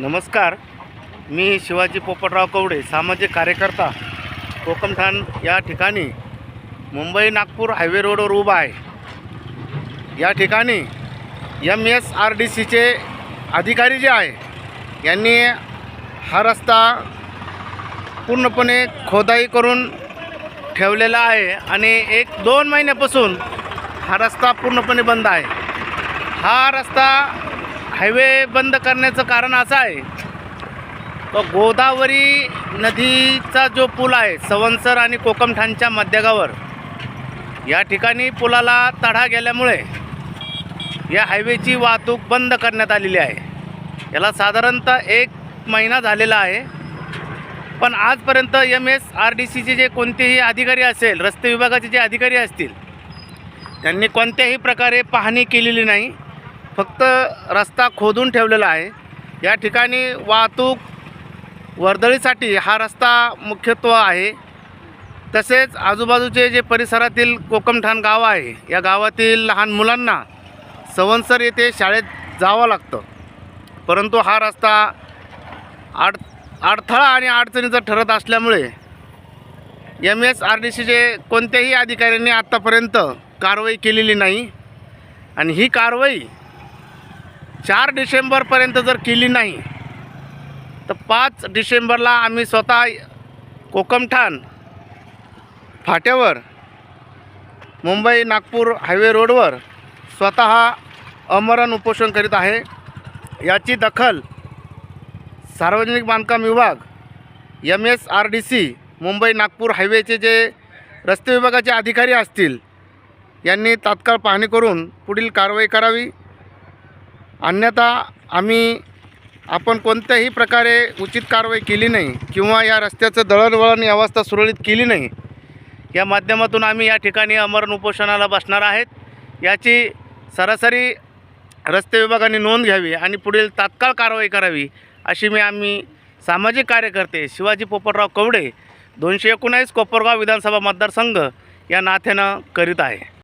नमस्कार. मी शिवाजी पोपटराव कवडे सामाजिक कार्यकर्ता कोकमठाण या ठिकाणी मुंबई नागपूर हायवे रोडवर उभा आहे. या ठिकाणी एम एस आर डी सीचे अधिकारी जे आहे यांनी हा रस्ता पूर्णपणे खोदाई करून ठेवलेला आहे आणि एक दोन महिन्यापासून हा रस्ता पूर्णपणे बंद आहे. हा रस्ता हायवे बंद करण्याचं कारण असं आहे. तो गोदावरी नदीचा जो पूल आहे सवंसर आणि कोकमठाणच्या मध्यगावर या ठिकाणी पुलाला तडा गेल्यामुळे या हायवेची वाहतूक बंद करण्यात आलेली आहे. याला साधारणतः एक महिना झालेला आहे. पण आजपर्यंत एम एस आर डी सीचे जे कोणतेही अधिकारी असेल रस्ते विभागाचे जे अधिकारी असतील त्यांनी कोणत्याही प्रकारे पाहणी केलेली नाही. फक्त रस्ता खोदून ठेवलेला आहे. या ठिकाणी वाहतूक वर्दळीसाठी हा रस्ता मुख्यत्व आहे. तसेच आजूबाजूचे जे परिसरातील कोकमठाण गाव आहे या गावातील लहान मुलांना सवंसर येथे शाळेत जावं लागतं. परंतु हा रस्ता आड अडथळा आणि अडचणीचा ठरत असल्यामुळे एम एस आर डी सीचे कोणत्याही अधिकाऱ्यांनी आत्तापर्यंत कारवाई केलेली नाही. आणि ही कारवाई चार डिसेंबरपर्यंत जर केली नाही तर पाच डिसेंबरला आम्ही स्वतः कोकमठाण फाट्यावर मुंबई नागपूर हायवे रोडवर स्वतः अमरण उपोषण करीत आहे. याची दखल सार्वजनिक बांधकाम विभाग M S R D C Mumbai Nagpur हायवेचे जे रस्ते विभागाचे अधिकारी असतील यांनी तात्काळ पाहणी करून पुढील कारवाई करावी. अन्यथा आम्ही आपण कोणत्याही प्रकारे उचित कारवाई केली नाही किंवा या रस्त्याचं दळणवळण व्यवस्था सुरळीत केली नाही या माध्यमातून आम्ही या ठिकाणी अमरण उपोषणाला बसणार आहेत. याची सरासरी रस्ते विभागाने नोंद घ्यावी आणि पुढील तात्काळ कारवाई करावी अशी मी आम्ही सामाजिक कार्यकर्ते शिवाजी पोपटराव कवडे दोनशे एकोणावीस कोपरगाव विधानसभा मतदारसंघ या नात्यानं करीत आहे.